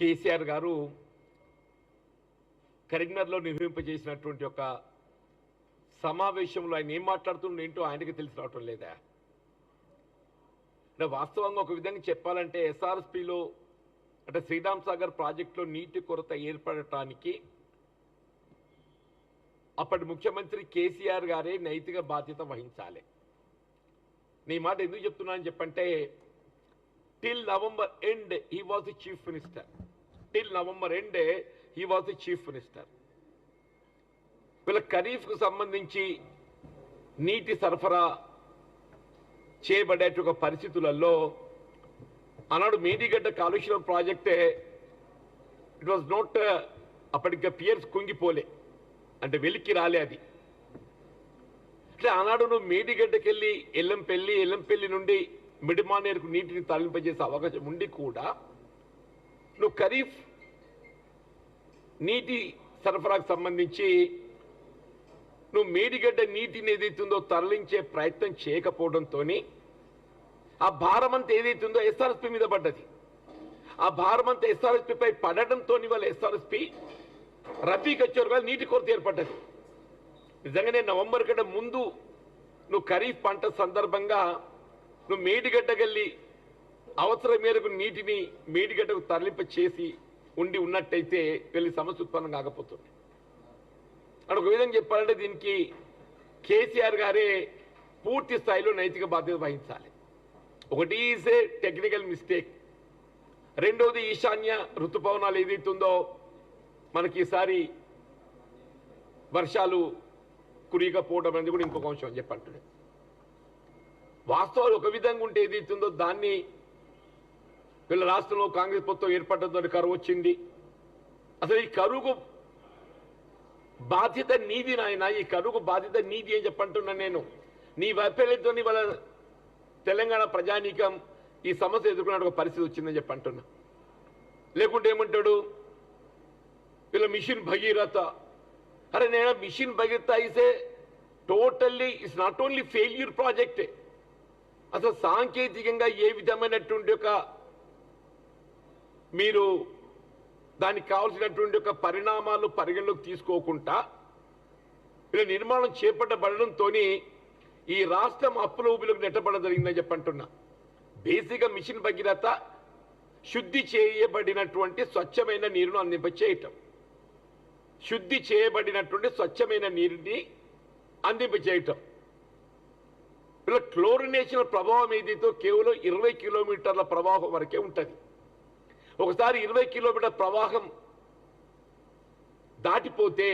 కేసీఆర్ గారు కరీంనగర్లో నిర్వహింపజేసినటువంటి ఒక సమావేశంలో ఆయన ఏం మాట్లాడుతుండో ఏంటో ఆయనకి తెలిసి రావటం లేదా? అంటే వాస్తవంగా ఒక విధంగా చెప్పాలంటే ఎస్ఆర్ఎస్పిలో అంటే శ్రీరామ్ సాగర్ ప్రాజెక్టులో నీటి కొరత ఏర్పడటానికి అప్పటి ముఖ్యమంత్రి కేసీఆర్ గారే నైతిక బాధ్యత వహించాలి. నీ మాట ఎందుకు చెప్తున్నానని చెప్పంటే till November end he was the chief minister. Till November ఎండే he was the chief minister వీళ్ళ ఖరీఫ్కు సంబంధించి నీటి సరఫరా చేయబడే ఒక పరిస్థితులలో ఆనాడు మేడిగడ్డ కాలుష్యం ప్రాజెక్టే ఇట్ వాజ్ నాట్ అప్పటికే పియర్స్ కుంగిపోలే. అంటే వెలికి రాలే అది. అంటే ఆనాడు నువ్వు మేడిగడ్డకెళ్ళి ఎల్లంపల్లి ఎల్లంపల్లి నుండి మిడిమానేరుకు నీటిని తరలింపజేసే అవకాశం ఉండి కూడా నువ్వు ఖరీఫ్ నీటి సరఫరాకు సంబంధించి నువ్వు మేడిగడ్డ నీటిని ఏదైతుందో తరలించే ప్రయత్నం చేయకపోవడంతో ఆ భారం అంతా ఏదైతుందో ఎస్ఆర్ఎస్పి మీద పడ్డది. ఆ భారం అంతా ఎస్ఆర్ఎస్పిపై పడడంతో వాళ్ళ ఎస్ఆర్ఎస్పి రబీకి ఖర్చు నీటి కొరత ఏర్పడ్డది. నిజంగానే నవంబర్ కంటే ముందు నువ్వు ఖరీఫ్ పంట సందర్భంగా నువ్వు మేడిగడ్డకెళ్ళి అవసరం మేరకు నీటిని మేడిగడ్డకు తరలింప చేసి ఉండి ఉన్నట్టయితే వెళ్ళి సమస్య ఉత్పన్నం కాకపోతుంది. అని ఒక విధంగా చెప్పాలంటే దీనికి కేసీఆర్ గారే పూర్తి స్థాయిలో నైతిక బాధ్యత వహించాలి. ఒకటి ఈజ్ ఏ టెక్నికల్ మిస్టేక్. రెండవది ఈశాన్య ఋతుపవనాలు ఏదైతుందో మనకి ఈసారి వర్షాలు కురియకపోవడం అనేది కూడా ఇంకొక అంశం అని వాస్తవాలు ఒక విధంగా ఉంటే ఏదైతుందో దాన్ని వీళ్ళ రాష్ట్రంలో కాంగ్రెస్ ప్రభుత్వం ఏర్పడడంతో కరువు వచ్చింది. అసలు ఈ కరువుకు బాధ్యత నీది నాయన ఈ కరువుకు బాధ్యత నీది అని చెప్పంటున్నా నేను. నీ వైఫల్యంతో వాళ్ళ తెలంగాణ ప్రజానీకం ఈ సమస్య ఎదుర్కొన్న ఒక పరిస్థితి వచ్చిందని చెప్పంటున్నా. లేకుంటే ఏమంటాడు? వీళ్ళ మిషన్ భగీరథ. అరే నేను mission Bhagiratha ఇసే totally it's not only failure ప్రాజెక్టే. అసలు సాంకేతికంగా ఏ విధమైనటువంటి ఒక మీరు దానికి కావలసినటువంటి ఒక పరిణామాలు పరిగణలోకి తీసుకోకుండా ఇలా నిర్మాణం చేపట్టబడడంతో ఈ రాష్ట్రం అప్పుల ఊబిలోకి నెట్టబడడం జరిగిందని చెప్పంటున్నా బేసిక్గా మిషన్ భగీరథ శుద్ధి చేయబడినటువంటి స్వచ్ఛమైన నీరును అందింప చేయటం శుద్ధి చేయబడినటువంటి స్వచ్ఛమైన నీరుని అందింప చేయటం ఇలా క్లోరినేషన్ ప్రభావం ఏదైతే కేవలం ఇరవై కిలోమీటర్ల ప్రవాహం వరకే ఉంటుంది. ఒకసారి ఇరవై కిలోమీటర్ ప్రవాహం దాటిపోతే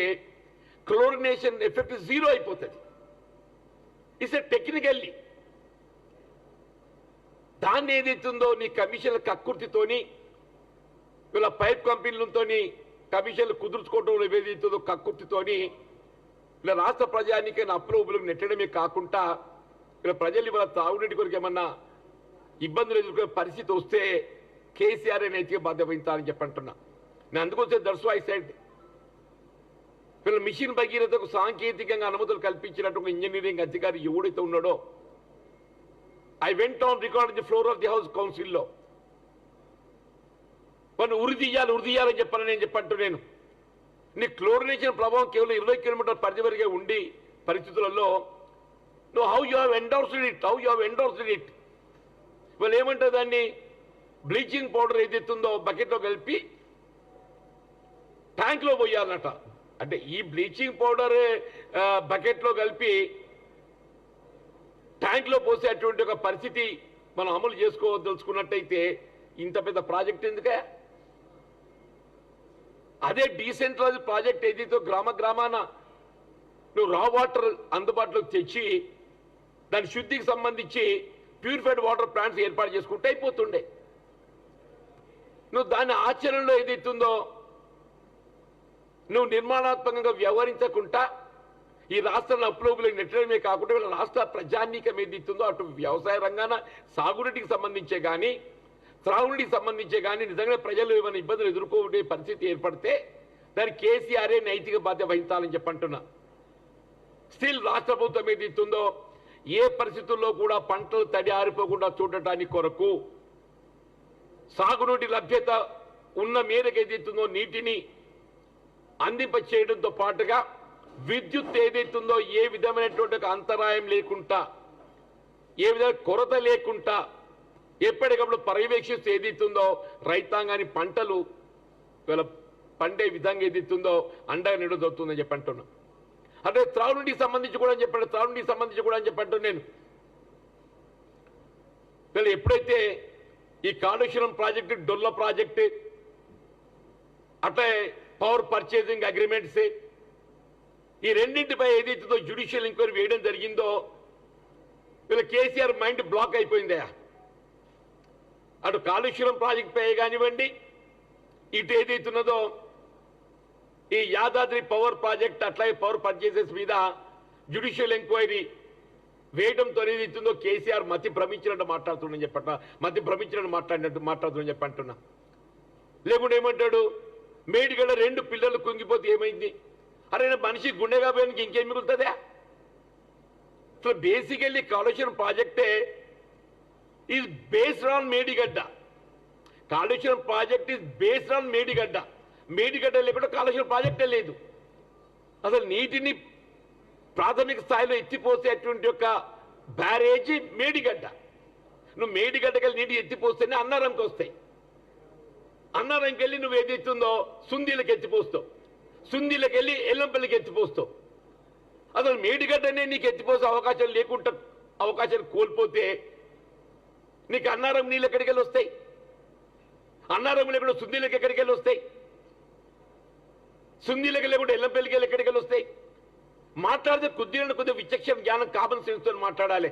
క్లోరినేషన్ ఎఫెక్ట్ జీరో అయిపోతుంది. ఇట్స్ ఎ టెక్నికల్లీ దాన్ని ఏదైతుందో నీ కమిషన్ల కక్కుర్తితోని వీళ్ళ పైప్ కంపెనీలతోని కమిషన్లు కుదుర్చుకోవడంలో ఏదైతుందో కక్కుర్తితోని ఇలా రాష్ట్ర ప్రజానికి అప్పుల ఊపులకు నెట్టడమే కాకుండా ఇలా ప్రజలు ఇవాళ తాగునీటి కొరకు ఏమన్నా ఇబ్బందులు ఎదుర్కొనే పరిస్థితి వస్తే కేసీఆర్ నైతిక బాధ్యత వహించాలని చెప్పంటున్నా నేను అందుకోసం దర్శ ఐ సైడ్ వీళ్ళ మిషన్ భగీరథకు సాంకేతికంగా అనుమతులు కల్పించినట్టు ఒక ఇంజనీరింగ్ అధికారి ఎవడైతే ఉన్నాడో I went on record the floor of the house కౌన్సిల్లో వాళ్ళు ఉరి తీయాలి ఉరి తీయాలని చెప్పాలని నేను చెప్పంటూ నేను. నీ క్లోరినేషన్ ప్రభావం కేవలం ఇరవై కిలోమీటర్ పరిధి వరకే ఉండి పరిస్థితులలో నువ్వు how you have endorsed it how you have endorsed it వాళ్ళు ఏమంటారు దాన్ని? బ్లీచింగ్ పౌడర్ ఏదైతుందో బకెట్లో కలిపి ట్యాంక్లో పోయాలన్నట అంటే ఈ బ్లీచింగ్ పౌడర్ బకెట్లో కలిపి ట్యాంక్లో పోసేటువంటి ఒక పరిస్థితి మనం అమలు చేసుకోదలుచుకున్నట్టయితే ఇంత పెద్ద ప్రాజెక్ట్ ఎందుకే? అదే డీసెంట్రలైజ్ ప్రాజెక్ట్ ఏదైతే గ్రామ గ్రామాన నువ్వు రా వాటర్ అందుబాటులోకి తెచ్చి దాని శుద్ధికి సంబంధించి ప్యూరిఫైడ్ వాటర్ ప్లాంట్స్ ఏర్పాటు చేసుకుంటే అయిపోతుండే. నువ్వు దాని ఆచరణలో ఏదైతుందో నువ్వు నిర్మాణాత్మకంగా వ్యవహరించకుండా ఈ రాష్ట్రంలో అప్లోబులకు నెట్టడమే కాకుండా వీళ్ళ రాష్ట్ర ప్రజానీకం ఏదైతుందో అటు వ్యవసాయ రంగాన సాగునీటికి సంబంధించే కానీ త్రాగునీటికి సంబంధించే కానీ నిజంగా ప్రజలు ఏమైనా ఇబ్బందులు ఎదుర్కోనే పరిస్థితి ఏర్పడితే దాని కేసీఆర్ఏ నైతిక బాధ్యత వహించాలని చెప్పంటున్నా. స్టిల్ రాష్ట్ర ప్రభుత్వం ఏదైతుందో ఏ పరిస్థితుల్లో కూడా పంటలు తడి ఆరిపోకుండా చూడటానికి కొరకు సాగునీటి లభ్యత ఉన్న మేరకు ఏదైతుందో నీటిని అందింప చేయడంతో పాటుగా విద్యుత్ ఏదైతుందో ఏ విధమైనటువంటి అంతరాయం లేకుండా ఏ విధంగా కొరత లేకుండా ఎప్పటికప్పుడు పర్యవేక్షిస్తూ ఏదైతుందో రైతాంగాన్ని పంటలు ఇవాళ పండే విధంగా ఏదైతుందో అండగా నిడదవుతుందని చెప్పి అంటున్నా. అంటే త్రాగునీటికి సంబంధించి కూడా అని చెప్పండి త్రాగునీటికి సంబంధించి కూడా అని చెప్పంటున్నాను నేను. వీళ్ళు ఎప్పుడైతే ఈ కాళేశ్వరం ప్రాజెక్టు డొల్ల ప్రాజెక్టు అట్లే పవర్ పర్చేసింగ్ అగ్రిమెంట్స్. ఈ రెండింటిపై ఏదైతుందో జ్యుడిషియల్ ఎంక్వైరీ వేయడం జరిగిందో వీళ్ళ కేసీఆర్ మైండ్ బ్లాక్ అయిపోయిందయా అటు కాళేశ్వరం ప్రాజెక్ట్పై కానివ్వండి ఇటు ఏదైతున్నదో ఈ యాదాద్రి పవర్ ప్రాజెక్ట్ అట్లాగే పవర్ పర్చేసెస్ మీద జ్యుడిషియల్ ఎంక్వైరీ వేయడంతో ఇస్తుందో కేసీఆర్ మతి భ్రమించినట్టు మాట్లాడుతుండని చెప్పట మతి భ్రమించినట్టు మాట్లాడినట్టు మాట్లాడుతుందని చెప్పి అంటున్నా లేకుంటే ఏమంటాడు? మేడిగడ రెండు పిల్లలు కుంగిపోతే ఏమైంది? అరే నా మనిషి గుండె కాబోయానికి ఇంకేం మిగులుతుందా? అసలు basically Kaleshwaram ప్రాజెక్టే is based on Medigadda. Kaleshwaram project is based on Medigadda. Medigadda లేకుండా కాళేశ్వరం ప్రాజెక్టే లేదు. అసలు నీటిని ప్రాథమిక స్థాయిలో ఎత్తిపోసేటువంటి యొక్క బ్యారేజీ మేడిగడ్డ. నువ్వు మేడిగడ్డకెళ్ళి నీటి ఎత్తిపోస్తేనే అన్నారంకి వస్తాయి. అన్నారంకి వెళ్ళి నువ్వు ఏదైతుందో సుందీలకు ఎత్తిపోస్తావు. సుందీలకు వెళ్ళి ఎల్లంపల్లికి ఎత్తిపోస్తావు. అసలు మేడిగడ్డనే నీకు ఎత్తిపోసే అవకాశం లేకుండా అవకాశాలు కోల్పోతే నీకు అన్నారం నీళ్ళు ఎక్కడికి వెళ్ళి వస్తాయి? అన్నారం లేకుండా సుందీలకు ఎక్కడికి వెళ్ళి వస్తాయి? సుందీలకు లేకుండా ఎల్లంపల్లికి వెళ్ళి ఎక్కడికి వెళ్ళి వస్తాయి? మాట్లాడితే కొద్దిగా కొద్దిగా విచక్షణ జ్ఞానం కామన్ సెన్స్ మాట్లాడాలి.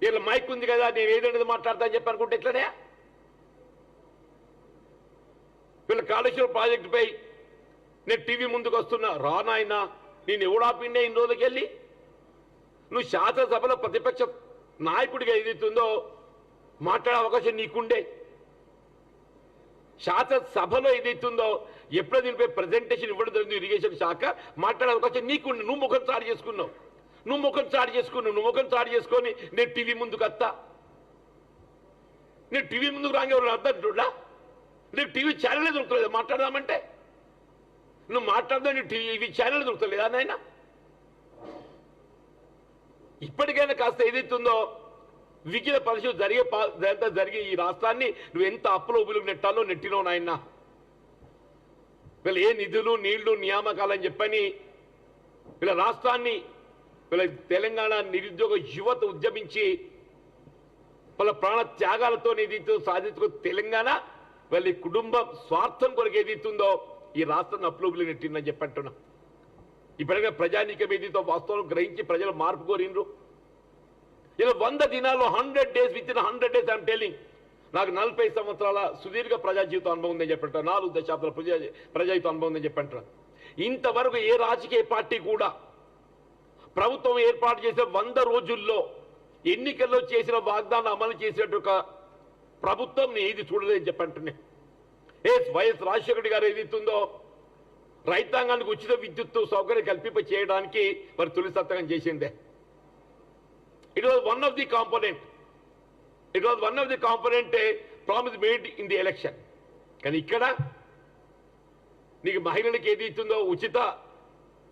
వీళ్ళ మైక్ ఉంది కదా నేను ఏదైనా మాట్లాడతా అని చెప్పి అనుకుంటే ఎట్లనే? వీళ్ళ కాళేశ్వరం ప్రాజెక్టు పై నేను టీవీ ముందుకు వస్తున్నా. రానాయనా నేను ఎవడాపిండే ఇన్ని రోజులకెళ్ళి? నువ్వు శాసనసభలో ప్రతిపక్ష నాయకుడిగా ఏదైతుందో మాట్లాడే అవకాశం నీకుండే. శాసనసభలో ఏదైతుందో ఎప్పుడో దీనిపై ప్రజెంటేషన్ ఇవ్వడం జరిగింది ఇరిగేషన్ శాఖ. మాట్లాడే అవకాశం నీకు నువ్వు ముఖం చాటు చేసుకున్నావు. నువ్వు ముఖం చాటు చేసుకున్నావు. నువ్వు ముఖం చాటు చేసుకొని నేను టీవీ ముందుకు వస్తా నేను టీవీ ముందుకు రాగా అర్థం చూడా నీకు టీవీ ఛానల్ దొరుకుతలేదు. మాట్లాడదామంటే? నువ్వు మాట్లాడదా నీ టీవీ ఛానల్ దొరుకుతలేదా నాయన? ఇప్పటికైనా కాస్త ఏదైతుందో వికిల పరిస్థితి జరిగే జరిగే ఈ రాష్ట్రాన్ని నువ్వు ఎంత అప్పులో ఉబులకు నెట్టాలో నెట్టినో నాయనా. వీళ్ళ ఏ నిధులు నీళ్ళు నియామకాలని చెప్పని వీళ్ళ రాష్ట్రాన్ని వీళ్ళ తెలంగాణ నిరుద్యోగ యువత ఉద్యమించి వాళ్ళ ప్రాణ త్యాగాలతో ఏదైతే సాధించుకో తెలంగాణ వాళ్ళ కుటుంబ కుటుంబం స్వార్థం కొరకు ఏదైతుందో ఈ రాష్ట్రం అప్లోబులు నెట్టిందని చెప్పంటున్నా ఇప్పటికే ప్రజానీకం ఏదైతే వాస్తవం గ్రహించి ప్రజలు మార్పు కోరిండ్రు ఇలా వంద దినాల్లో hundred days within hundred days I'm telling నాకు నలభై సంవత్సరాల సుదీర్ఘ ప్రజా జీవితం అనుభవం ఉందని చెప్పంటారు నాలుగు దశాబ్దాల ప్రజా ప్రజాయుతం అనుభవం ఉందని చెప్పంటారు ఇంతవరకు ఏ రాజకీయ పార్టీ కూడా ప్రభుత్వం ఏర్పాటు చేసే వంద రోజుల్లో ఎన్నికల్లో చేసిన వాగ్దానం అమలు చేసినట్టు ఒక ప్రభుత్వం ఏది చూడలేదని చెప్పంటనే ఏ వైఎస్ రాజశేఖర గారు ఏదైతుందో రైతాంగానికి ఉచిత విద్యుత్ సౌకర్యం కల్పింప చేయడానికి మరి తొలి సంతకం చేసిందే. It was one of the component it was one of the component promise made in the election కానీ ఇక్కడ నీకు మహిళలకు ఏది ఇస్తుందో ఉచిత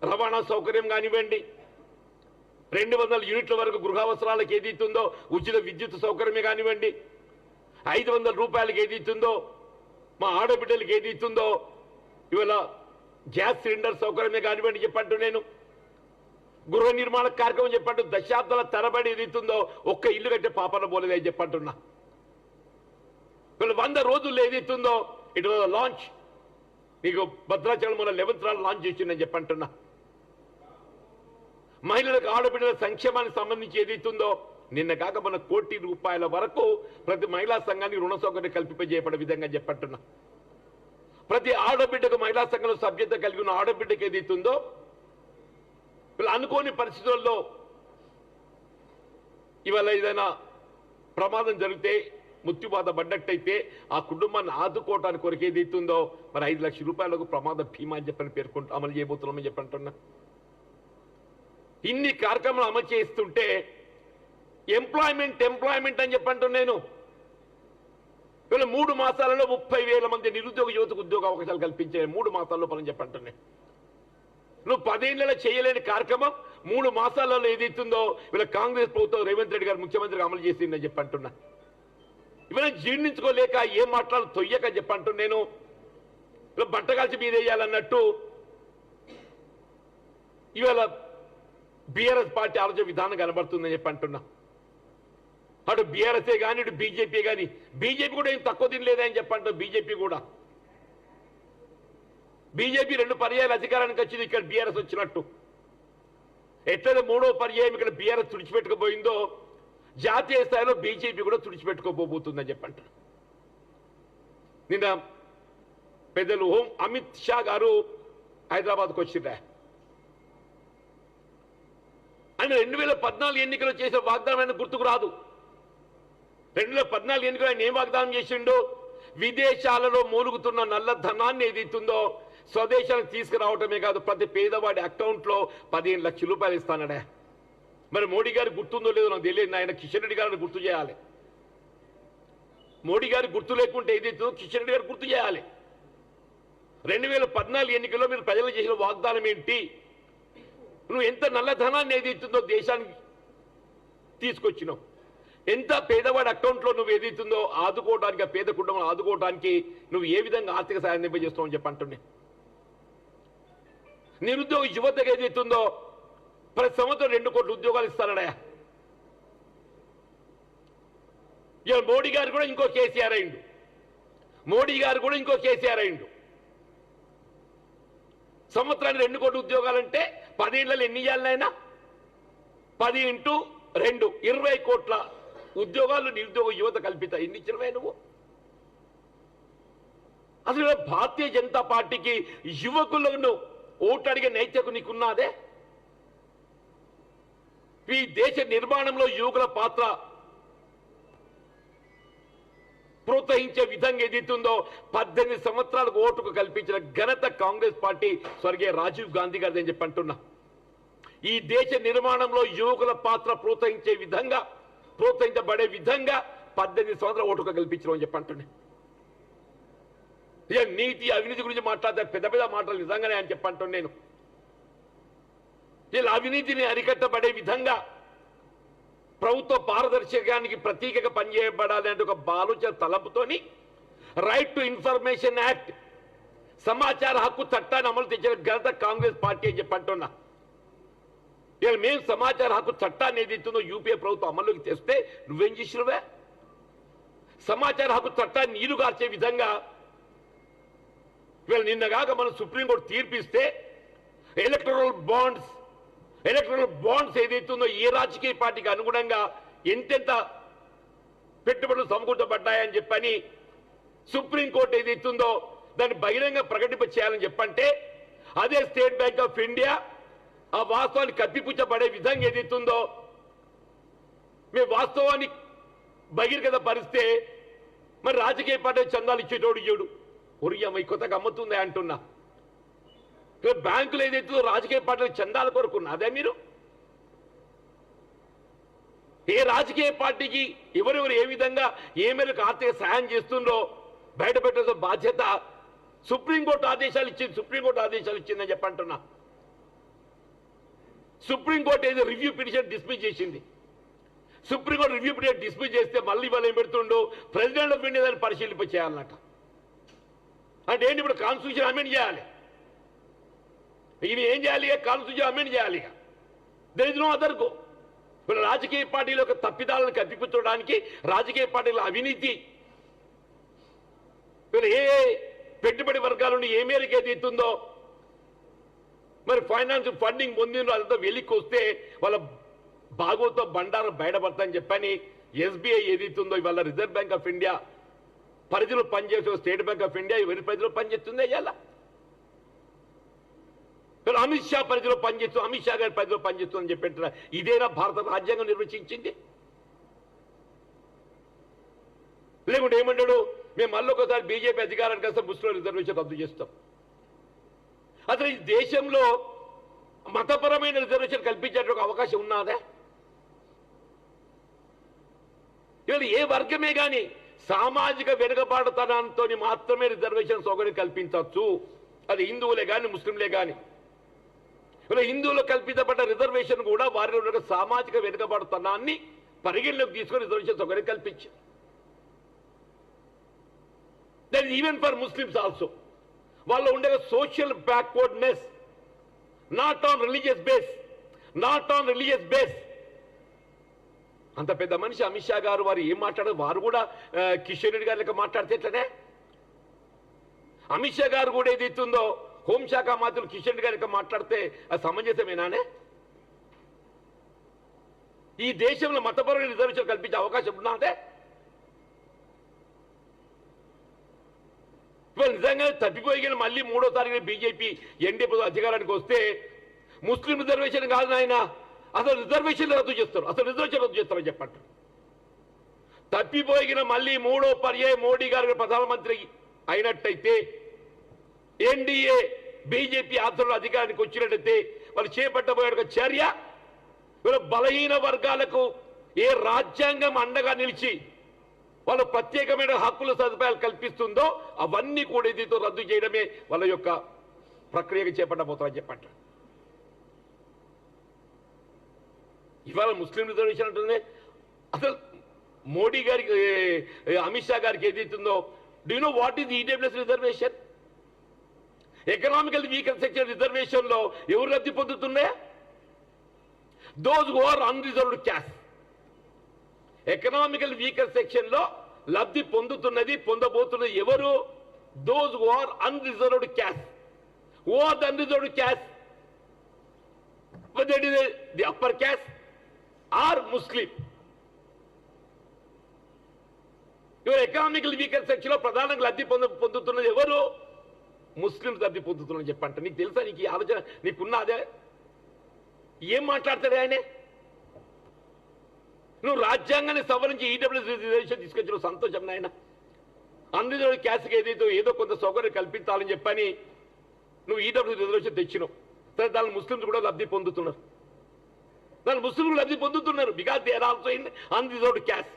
రవాణా సౌకర్యం కానివ్వండి. రెండు వందల యూనిట్ల వరకు గృహావసరాలకు ఏది ఇస్తుందో ఉచిత విద్యుత్ సౌకర్యమే కానివ్వండి. ఐదు వందల రూపాయలకి ఏది ఇస్తుందో మా ఆడబిడ్డలకి ఏది ఇస్తుందో ఇవాళ గ్యాస్ సిలిండర్ సౌకర్యమే కానివ్వండి చెప్పంటూ నేను. గృహ నిర్మాణ కార్యక్రమం చెప్పంటూ దశాబ్దాల తరబడి ఏది ఇస్తుందో ఒక్క ఇల్లు కట్టే పాపన పోలేదని చెప్పంటున్నా. వీళ్ళు వంద రోజుల్లో ఏది ఇస్తుందో ఇట్ వాజ్ లాంచ్ నీకు భద్రాచలం మన లెవెన్త్ లాంచ్ చేసిందని చెప్పంటున్నా. మహిళలకు ఆడబిడ్డల సంక్షేమానికి సంబంధించి ఏదైతుందో నిన్న కాక మన కోటి రూపాయల వరకు ప్రతి మహిళా సంఘానికి రుణ సౌకర్యం కల్పింపజేయబడే విధంగా చెప్పంటున్నా. ప్రతి ఆడబిడ్డకు మహిళా సంఘంలో సభ్యత కలిగి ఉన్న ఆడబిడ్డకి ఏదైతుందో అనుకోని పరిస్థితుల్లో ఇవాళ ఏదైనా ప్రమాదం జరిగితే మృత్యుబాధ పడ్డట్టయితే ఆ కుటుంబాన్ని ఆదుకోవటానికి కొరకు ఏదైతుందో మరి ఐదు లక్షల రూపాయలకు ప్రమాద భీమా అని చెప్పని పేర్కొంటూ అమలు చేయబోతున్నామని చెప్పంటున్నా ఇన్ని కార్యక్రమాలు అమలు చేస్తుంటే ఎంప్లాయ్మెంట్ ఎంప్లాయ్మెంట్ అని చెప్పంటున్నా నేను. మూడు మాసాలలో ముప్పై వేల మంది నిరుద్యోగ యువతకు ఉద్యోగ అవకాశాలు కల్పించే మూడు మాసాల్లో పని చెప్పంటున్నాను నువ్వు పదేళ్ళలో చేయలేని కార్యక్రమం మూడు మాసాలలో ఏదైతుందో ఇలా కాంగ్రెస్ ప్రభుత్వం రేవంత్ రెడ్డి గారు ముఖ్యమంత్రిగా అమలు చేసిందని చెప్పంటున్నా ఇవాళ జీర్ణించుకోలేక ఏం మాట్లాడు తొయ్యక చెప్పంటు నేను. ఇలా బట్టగాల్చి మీద మీదేయాలన్నట్టు ఇవాళ బీఆర్ఎస్ పార్టీ ఆలోచన విధానం కనబడుతుందని చెప్పి అంటున్నా. అటు బీఆర్ఎస్ఏ కానీ ఇటు బీజేపీ కానీ బీజేపీ కూడా ఏం తక్కువ తినలేదని చెప్పంట బీజేపీ కూడా. బీజేపీ రెండు పర్యాయాలు అధికారానికి వచ్చింది ఇక్కడ బీఆర్ఎస్ వచ్చినట్టు. ఎట్లయితే మూడో పర్యాయం ఇక్కడ బీఆర్ఎస్ తుడిచిపెట్టుకుపోయిందో జాతీయ స్థాయిలో బీజేపీ కూడా తుడిచిపెట్టుకోబోతుందని చెప్పంట. నిన్న పెద్దలు హోం అమిత్ షా గారు హైదరాబాద్కు వచ్చిర్రా. ఆయన రెండు వేల పద్నాలుగు ఎన్నికలు చేసే వాగ్దానం ఆయన గుర్తుకు రాదు. రెండు వేల పద్నాలుగు ఎన్నికలు ఆయన ఏం వాగ్దానం చేసిండో? విదేశాలలో మూలుగుతున్న నల్ల ధనాన్ని ఏదైతుందో స్వదేశానికి తీసుకురావటమే కాదు ప్రతి పేదవాడి అకౌంట్లో పదిహేను లక్షల రూపాయలు ఇస్తానడే. మరి మోడీ గారు గుర్తుందో లేదో నాకు తెలియదు ఆయన కిషన్ రెడ్డి గారిని గుర్తు చేయాలి. మోడీ గారి గుర్తు లేకుంటే ఏదైతుందో కిషన్ రెడ్డి గారు గుర్తు చేయాలి. రెండు వేల పద్నాలుగు ఎన్నికల్లో మీరు ప్రజలు చేసిన వాగ్దానం ఏంటి? నువ్వు ఎంత నల్లధనాన్ని ఏదైతుందో దేశానికి తీసుకొచ్చినావు. ఎంత పేదవాడి అకౌంట్లో నువ్వు ఏదైతుందో ఆదుకోవడానికి పేద కుటుంబం ఆదుకోవడానికి నువ్వు ఏ విధంగా ఆర్థిక సాయం నింపజేస్తావు అని చెప్పి అంటున్నా నిరుద్యోగ యువతకు ఏదైతుందో ప్రతి సంవత్సరం రెండు కోట్ల ఉద్యోగాలు ఇస్తారడయా ఇలా మోడీ గారు కూడా ఇంకో కేసీఆర్ అయిండు. మోడీ గారు కూడా ఇంకో కేసీఆర్ అయిండు. సంవత్సరానికి రెండు కోట్ల ఉద్యోగాలంటే పదేళ్ళలో ఎన్ని ఇవ్వాలనైనా పది ఇంటూ రెండు. ఇరవై కోట్ల ఉద్యోగాలు నిరుద్యోగ యువత కల్పితాయి ఎన్ని ఇచ్చినవే నువ్వు? అసలు భారతీయ జనతా పార్టీకి యువకులను ఓటు అడిగే నైతిక నీకున్నాదే? ఈ దేశ నిర్మాణంలో యువకుల పాత్ర ప్రోత్సహించే విధంగా ఏదైతుందో పద్దెనిమిది సంవత్సరాలకు ఓటుకు కల్పించిన ఘనత కాంగ్రెస్ పార్టీ స్వర్గీయ రాజీవ్ గాంధీ గారిది అని చెప్పి అంటున్నా. ఈ దేశ నిర్మాణంలో యువకుల పాత్ర ప్రోత్సహించే విధంగా ప్రోత్సహించబడే విధంగా పద్దెనిమిది సంవత్సరాల ఓటుకు కల్పించడం అని చెప్పి అంటున్నాను ఇక నీతి అవినీతి గురించి మాట్లాడితే పెద్ద పెద్ద మాటలు నిజంగానే అని చెప్పంటాను నేను. ఇలా అవినీతిని అరికట్టబడే విధంగా ప్రభుత్వ పారదర్శకానికి ప్రతీకగా పనిచేయబడాలి అంటే ఒక ఆలోచన తలపుతోని రైట్ టు ఇన్ఫర్మేషన్ యాక్ట్ సమాచార హక్కు చట్టాన్ని అమలు తెచ్చిన ఘనత కాంగ్రెస్ పార్టీ అని చెప్పంటున్నా. ఇవాళ మేము సమాచార హక్కు చట్టాన్ని ఏదైతుందో యూపీఏ ప్రభుత్వం అమల్లోకి తెస్తే నువ్వేం చేసినవే? సమాచార హక్కు చట్టాన్ని నీరుగార్చే విధంగా ఇవాళ నిన్నగాక మనం సుప్రీంకోర్టు తీర్పిస్తే ఎలక్ట్రల్ బాండ్స్ ఎలక్ట్రల్ బాండ్స్ ఏదైతుందో ఏ రాజకీయ పార్టీకి అనుగుణంగా ఎంతెంత పెట్టుబడులు సమకూర్చబడ్డాయని చెప్పని సుప్రీంకోర్టు ఏదైతుందో దాన్ని బహిరంగ ప్రకటింప చేయాలని చెప్పంటే అదే స్టేట్ బ్యాంక్ ఆఫ్ ఇండియా ఆ వాస్తవాన్ని కప్పిపుచ్చబడే విధంగా ఏదైతుందో మేము వాస్తవాన్ని బహిర్గత పరిస్తే మరి రాజకీయ పార్టీ చందాలు ఇచ్చేటోడు ఇయ్యడు ఒరియమ్మ కొత్తగా అమ్ముతుందే అంటున్నా. ఇక్కడ బ్యాంకులు ఏదైతే రాజకీయ పార్టీలు చందాల కొరకు అదే మీరు? ఏ రాజకీయ పార్టీకి ఎవరెవరు ఏ విధంగా ఏ మేరకు ఆర్థిక సాయం చేస్తుందో బయట పెట్టాల్సిన బాధ్యత సుప్రీంకోర్టు ఆదేశాలు ఇచ్చింది సుప్రీంకోర్టు ఆదేశాలు ఇచ్చిందని చెప్పంటున్నా సుప్రీంకోర్టు ఏదో రివ్యూ పిటిషన్ డిస్మిస్ చేసింది. Supreme court review petition dismiss చేస్తే మళ్ళీ వాళ్ళు ఏం పెడుతుండో? ప్రెసిడెంట్ ఆఫ్ ఇండియా దాన్ని పరిశీలింప అంటే ఏంటి ఇప్పుడు కాన్స్టిట్యూషన్ అమెండ్ చేయాలి? ఇవి ఏం చేయాలి? కాన్స్టిట్యూషన్ అమెండ్ చేయాలి there is no other go ఇప్పుడు రాజకీయ పార్టీల యొక్క తప్పిదాలను కప్పిపుచ్చడానికి రాజకీయ పార్టీల అవినీతి. ఇప్పుడు ఏ పెట్టుబడి వర్గాల నుండి ఏ మేరకు ఏది ఇస్తుందో మరి ఫైనాన్స్ ఫండింగ్ పొందిన వాళ్ళతో వెలికి వస్తే వాళ్ళ బాగోతో బండారం బయటపడతాయని చెప్పని ఎస్బీఐ ఏదైతుందో ఇవాళ రిజర్వ్ బ్యాంక్ ఆఫ్ ఇండియా పరిధిలో పనిచేసే స్టేట్ బ్యాంక్ ఆఫ్ ఇండియా ఎవరి పరిధిలో పనిచేస్తుంది అయ్యాల? అమిత్ షా పరిధిలో పనిచేస్తూ అమిత్ షా గారి పరిధిలో పనిచేస్తుందని చెప్పిన ఇదేనా భారత రాజ్యాంగం నిర్వచించింది? లేకుంటే ఏమంటాడు? మేము మళ్ళీ ఒకసారి బీజేపీ అధికారానికి వస్తే ముస్లిం రిజర్వేషన్ రద్దు చేస్తాం. అసలు ఈ దేశంలో మతపరమైన రిజర్వేషన్ కల్పించే ఒక అవకాశం ఉన్నదా? ఇవాళ ఏ వర్గమే కానీ సామాజిక వెనుకబాటుతనంతో మాత్రమే రిజర్వేషన్ సౌకర్యం కల్పించవచ్చు. అది హిందువులే కానీ ముస్లింలే కానీ ఇలా హిందువులు కల్పించబడ్డ రిజర్వేషన్ కూడా వారిలో ఉన్న సామాజిక వెనుకబాటుతనాన్ని పరిగణలోకి తీసుకొని రిజర్వేషన్ సౌకర్యం కల్పించారు then even for Muslims also వాళ్ళు ఉండే social backwardness not on religious base not on religious base అంత పెద్ద మనిషి అమిత్ షా గారు వారు ఏం మాట్లాడారు? వారు కూడా కిషన్ రెడ్డి గారి లెక్క మాట్లాడితే ఎట్లనే? అమిత్ షా గారు కూడా ఏది ఇస్తుందో హోంశాఖ మాత్రం కిషన్ రెడ్డి గారి లెక్క మాట్లాడితే అది సమంజసమేనానే? ఈ దేశంలో మతపరమైన రిజర్వేషన్ కల్పించే అవకాశం ఉన్నదే ఇవాళ నిజంగా తప్పిపోయిన మళ్ళీ మూడో తారీఖున బీజేపీ ఎన్డీ అధికారానికి వస్తే ముస్లిం రిజర్వేషన్ కాదు నాయన. అసలు రిజర్వేషన్ రద్దు చేస్తారు. అసలు రిజర్వేషన్ రద్దు చేస్తారని చెప్పండి. తప్పిపోయిన మళ్ళీ మూడో పర్యాయ మోడీ గారు ప్రధానమంత్రి అయినట్టయితే ఎన్డీఏ బీజేపీ ఆధ్వర్యంలో అధికారానికి వచ్చినట్టయితే వాళ్ళు చేపట్టబోయే ఒక చర్య వీళ్ళ బలహీన వర్గాలకు ఏ రాజ్యాంగం అండగా నిలిచి వాళ్ళు ప్రత్యేకమైన హక్కుల సదుపాయాలు కల్పిస్తుందో అవన్నీ కూడా దీంతో రద్దు చేయడమే వాళ్ళ యొక్క ప్రక్రియగా చేపట్టబోతారని చెప్పండి. ఇవాళ ముస్లిం రిజర్వేషన్ అంటుంది అసలు మోడీ గారికి అమిత్ షా గారికి ఏదైతుందో do know what is EWS reservation economical weaker section రిజర్వేషన్లో ఎవరు లబ్ధి పొందుతున్నాయా? Those who are unreserved caste economical weaker సెక్షన్లో లబ్ధి పొందుతున్నది పొందబోతున్నది ఎవరు? Those who are unreserved caste who are the unreserved caste whether it is or Muslim. Muslim. ఇవాళ economical weaker సెక్షన్లో ప్రధానంగా లబ్ధి పొంద పొందుతున్నది ఎవరు? ముస్లింస్ లబ్ధి పొందుతున్నారని చెప్పంట నీకు తెలుసా? నీకు ఈ ఆలోచన నీకున్నా అదే? ఏం మాట్లాడతాడు ఆయనే? నువ్వు రాజ్యాంగాన్ని సవరించి ఈడబ్ల్యూసీ రిజర్వేషన్ తీసుకొచ్చిన సంతోషం నాయన. అందులో క్యాస్కి ఏదైతే ఏదో కొంత సౌకర్యం కల్పించాలని చెప్పని నువ్వు ఈడబ్ల్యూ రిజర్వేషన్ తెచ్చినావు. సరే దాని ముస్లింస్ కూడా లబ్ధి పొందుతున్నారు. దాని ముస్లింలు లబ్ధి పొందుతున్నారు. Because they are also in unreserved caste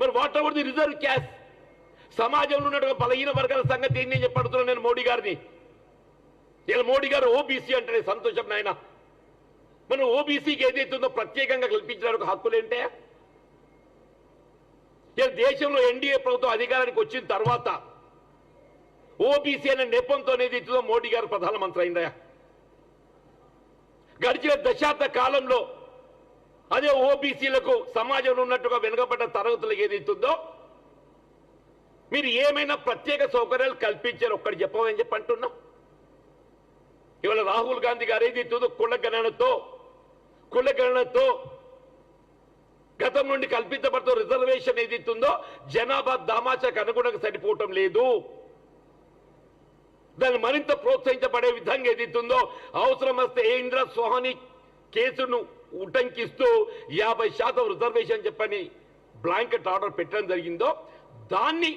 మరి whatever the reserve caste సమాజంలో ఉన్నటువంటి బలహీన వర్గాల సంగతి ఏంటి నేను చెప్పడుతున్నాను నేను మోడీ గారిని. ఇలా మోడీ గారు ఓబీసీ అంటే సంతోషం నాయన. మనం ఓబీసీకి ఏదైతుందో ప్రత్యేకంగా కల్పించడానికి హక్కులేంటే ఇలా దేశంలో ఎన్డీఏ ప్రభుత్వం అధికారానికి వచ్చిన తర్వాత ఓబీసీ అనే నెపంతో ఏదైతుందో మోడీ గారు ప్రధానమంత్రి అయిందా గడిచిన దశాబ్ద కాలంలో అదే ఓబీసీలకు సమాజంలో ఉన్నట్టుగా వెనుకబడ్డ తరగతులకు ఏదైతుందో మీరు ఏమైనా ప్రత్యేక సౌకర్యాలు కల్పించారు ఒక్కటి చెప్పమని చెప్పి అంటున్నాం. ఇవాళ రాహుల్ గాంధీ గారు ఏదైతుందో కుల గణనతో కుల గణనతో గతం నుండి కల్పించబడుతూ రిజర్వేషన్ ఏదైతుందో జనాభా దామాషాకు అనుగుణంగా సరిపోవటం లేదు. దాన్ని మరింత ప్రోత్సహించబడే విధంగా ఏదైతుందో అవసరం వస్తే ఇంద్ర సోహని కేసును ఉటంకిస్తూ యాభై శాతం రిజర్వేషన్ చెప్పని బ్లాంకెట్ ఆర్డర్ పెట్టడం జరిగిందో దాన్ని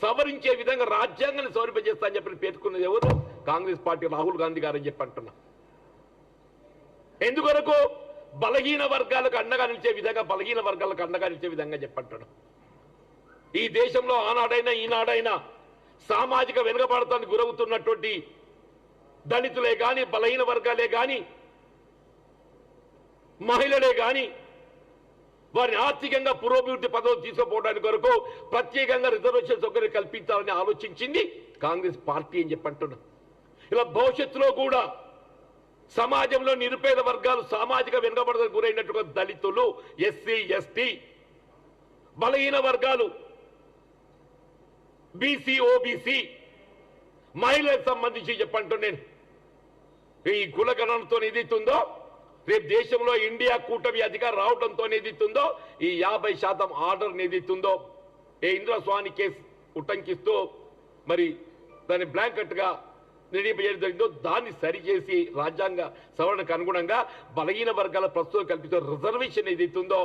సవరించే విధంగా రాజ్యాంగాన్ని సవరింపజేస్తా అని చెప్పి పెట్టుకున్నది ఎవరు? కాంగ్రెస్ పార్టీ రాహుల్ గాంధీ గారు అని చెప్పి అంటున్నా. ఎందుకొరకు? బలహీన వర్గాలకు అండగా నిలిచే విధంగా బలహీన వర్గాలకు అండగా నిలిచే విధంగా చెప్పంటాడు ఈ దేశంలో ఆనాడైనా ఈనాడైనా సామాజిక వెనుకబడతానికి గురవుతున్నటువంటి దళితులే గాని బలహీన వర్గాలే గాని మహిళలే గాని వారిని ఆర్థికంగా పురోభివృద్ధి పదవులు తీసుకుపోవడానికి కొరకు ప్రత్యేకంగా రిజర్వేషన్ సౌకర్యం కల్పించాలని ఆలోచించింది కాంగ్రెస్ పార్టీ అని చెప్పంటున్నా ఇలా భవిష్యత్తులో కూడా సమాజంలో నిరుపేద వర్గాలు సామాజిక వెనుకబడతకు గురైనటువంటి దళితులు ఎస్సీ ఎస్టీ బలహీన వర్గాలు బీసీ ఓబీసీ మహిళలకు సంబంధించి చెప్పంటూ నేను. ఈ కులగణనతో ఏదైతుందో రేపు దేశంలో ఇండియా కూటమి అధికారం రావడంతో ఏదైతుందో ఈ యాభై శాతం ఆర్డర్ ఏదైతుందో ఏ ఇంద్రస్వామి కేసు ఉటంకిస్తూ మరి దాన్ని బ్లాంకెట్గా జరిగిందో దాన్ని సరిచేసి రాజ్యాంగ సవరణకు అనుగుణంగా బలహీన వర్గాల ప్రస్తుతం కల్పిస్తున్న రిజర్వేషన్ ఏదైతుందో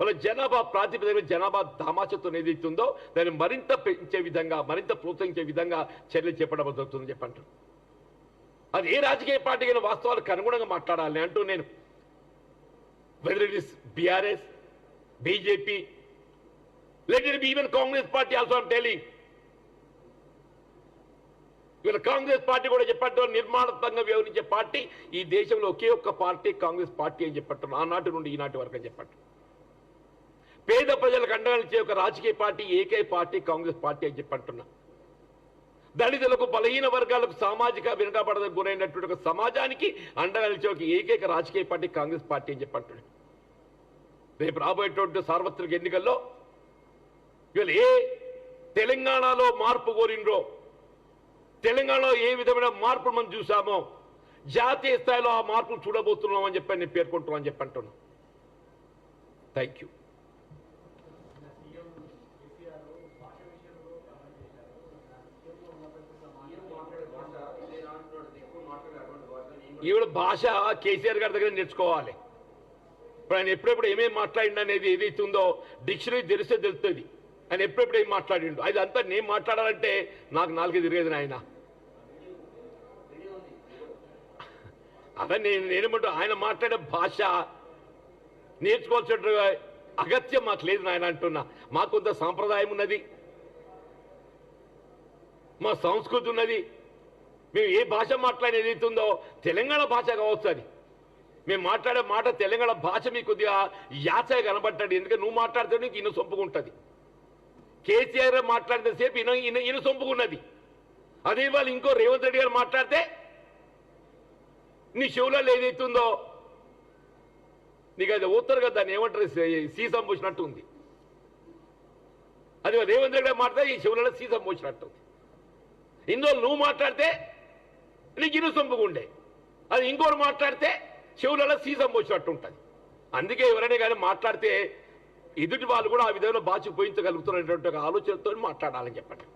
మన జనాభా ప్రాతిపదికన జనాభా దామాచత్వం ఏదైతే ఉందో దాన్ని మరింత పెంచే విధంగా మరింత ప్రోత్సహించే విధంగా చర్యలు చేపట్టడం జరుగుతుందని చెప్పంటారు అది ఏ రాజకీయ పార్టీకైనా వాస్తవాలకు అనుగుణంగా మాట్లాడాలి అంటూ నేను whether it is BRS BJP let it even Congress party also I'm telling ఇవాళ కాంగ్రెస్ పార్టీ కూడా చెప్పట్టు నిర్మాణాత్మకంగా వ్యవహరించే పార్టీ ఈ దేశంలో ఒకే ఒక్క పార్టీ కాంగ్రెస్ పార్టీ అని చెప్పట్టు ఆనాటి నుండి ఈనాటి వరకు అని చెప్పట్టు పేద ప్రజలకు అండగా ఒక రాజకీయ పార్టీ ఏకై పార్టీ కాంగ్రెస్ పార్టీ అని చెప్పంటున్నా దళితులకు బలహీన వర్గాలకు సామాజిక వెనుకబడదకు గురైనటువంటి ఒక సమాజానికి అండగా నిలిచే ఒక ఏకైక రాజకీయ పార్టీ కాంగ్రెస్ పార్టీ అని చెప్పంటున్నాడు రేపు రాబోయేటువంటి సార్వత్రిక ఎన్నికల్లో ఇవాళ ఏ తెలంగాణలో మార్పు కోరిండ్రో తెలంగాణలో ఏ విధమైన మార్పులు మనం చూసామో జాతీయ స్థాయిలో ఆ మార్పులు చూడబోతున్నామని చెప్పి నేను పేర్కొంటున్నామని చెప్పి అంటున్నాను థ్యాంక్ యూ ఈవిడ భాష కేసీఆర్ గారి దగ్గర నేర్చుకోవాలి. ఇప్పుడు ఆయన ఎప్పుడెప్పుడు ఏమేమి మాట్లాడిండు అనేది ఏదైతే ఉందో డిక్షనరీ తెలిస్తే తెలుస్తుంది ఆయన ఎప్పుడెప్పుడు ఏం మాట్లాడిండు? అది అంతా నేను మాట్లాడాలంటే నాకు నాలుగు తిరిగేది ఆయన అదే నేను నేనేమంటూ ఆయన మాట్లాడే భాష నేర్చుకోవాల్సిన అగత్యం మాకు లేదు నాయన అంటున్నా. మాకు కొంత సాంప్రదాయం ఉన్నది. మా సంస్కృతి ఉన్నది. మేము ఏ భాష మాట్లాడి ఏదైతుందో తెలంగాణ భాష కావచ్చు అది. మేము మాట్లాడే మాట తెలంగాణ భాష మీకు కొద్దిగా యాచ కనబడ్డాడు. ఎందుకంటే నువ్వు మాట్లాడితే నీకు ఇన్న సొంపుకుంటుంది. కేసీఆర్ మాట్లాడితే సేపు ఇన ఇను సొంపుకున్నది. అదే వాళ్ళు ఇంకో రేవంత్ రెడ్డి గారు మాట్లాడితే నీ చెవులలో ఏదైతుందో నీకు అది ఊతారు కదా దాన్ని ఏమంటారు? సీ- సీసం పోసినట్టు ఉంది. అది రేవంత్ రెడ్డి గారు మాట్లాడితే ఈ శివులలో సీసం పోసినట్టు ఉంది. ఇందులో నువ్వు మాట్లాడితే నీకు ఇరు ఉండే అది ఇంకోరు మాట్లాడితే చెవులలో సీసం పోసినట్టు ఉంటుంది అందుకే ఎవరైనా కానీ మాట్లాడితే ఎదుటి వాళ్ళు కూడా ఆ విధంగా భాష ఉపయోగించగలుగుతున్నటువంటి ఒక ఆలోచనతో మాట్లాడాలని చెప్పండి.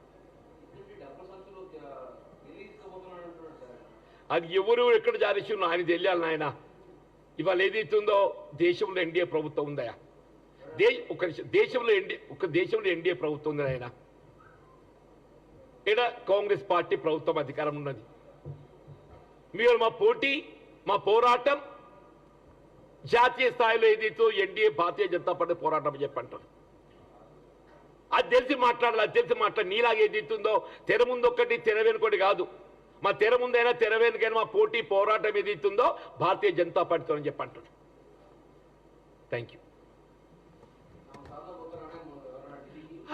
అది ఎవరు ఎక్కడ జారిస్తున్నా ఆయన తెలియాలి నాయన. ఇవాళ ఏదైతుందో దేశంలో ఎన్డీఏ ప్రభుత్వం ఉందయా దే ఒక దేశంలో ఎన్డీ ఒక దేశంలో ఎన్డీఏ ప్రభుత్వం ఉంది నాయన. ఇక్కడ కాంగ్రెస్ పార్టీ ప్రభుత్వం అధికారం ఉన్నది. మీరు మా పోటీ మా పోరాటం జాతీయ స్థాయిలో ఏదైతే ఎన్డీఏ భారతీయ జనతా పార్టీ పోరాటం అని చెప్పి అంటారు. అది తెలిసి మాట్లాడాలి అది తెలిసి మాట్లాడాలి. నీలాగా ఏదైతుందో తెర ముందు ఒక్కటి తెర వెనుకొకటి కాదు. మా తెర ముందైనా తెర వెనుకైనా మా పోటీ పోరాటం ఏదైతుందో భారతీయ జనతా పార్టీతో అని చెప్పి అంటారు. థ్యాంక్ యూ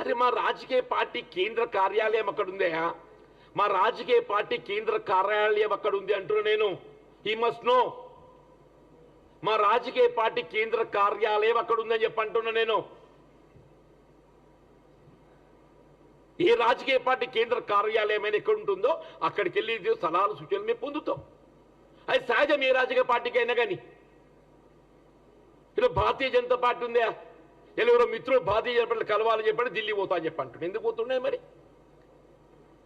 అరే మా రాజకీయ పార్టీ కేంద్ర కార్యాలయం అక్కడ ఉందా మా రాజకీయ పార్టీ కేంద్ర కార్యాలయం అక్కడ ఉంది అంటున్నా నేను. ఈ మస్ట్ నో మా రాజకీయ పార్టీ కేంద్ర కార్యాలయం అక్కడ ఉందని చెప్పి అంటున్నా నేను. ఏ రాజకీయ పార్టీ కేంద్ర కార్యాలయం ఎక్కడ ఉంటుందో అక్కడికి వెళ్ళి సలహాలు సూచనలు మేము పొందుతాం. అది సహజం ఏ రాజకీయ పార్టీకి అయినా కానీ. ఇలా భారతీయ జనతా పార్టీ ఉందా? ఇలా ఎవరో మిత్రులు భారతీయ జనతా పార్టీ కలవాలని చెప్పండి ఢిల్లీ పోతా అని చెప్పంటున్నాడు ఎందుకు పోతున్నాయి మరి?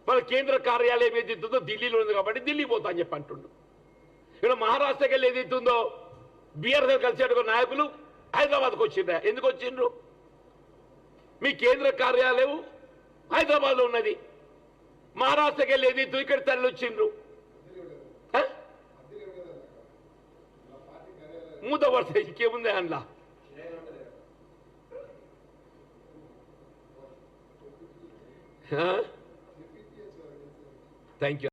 మన కేంద్ర కార్యాలయం ఏది ఉందో ఢిల్లీలో ఉంది కాబట్టి ఢిల్లీ పోతా అని చెప్పి అంటుండు. ఇక్కడ మహారాష్ట్రకి వెళ్ళి ఏదైతే ఉందో బీఆర్ఎస్ కలిసేట నాయకులు హైదరాబాద్కి వచ్చిండ్రా. ఎందుకు వచ్చిండ్రు? మీ కేంద్ర కార్యాలయం హైదరాబాద్లో ఉన్నది. మహారాష్ట్రకి వెళ్ళి ఏదైతే ఇక్కడ తల్లి వచ్చిండ్రు. ఆ? మూత పడితే ఇంకేముంది అందులో థ్యాంక్ యూ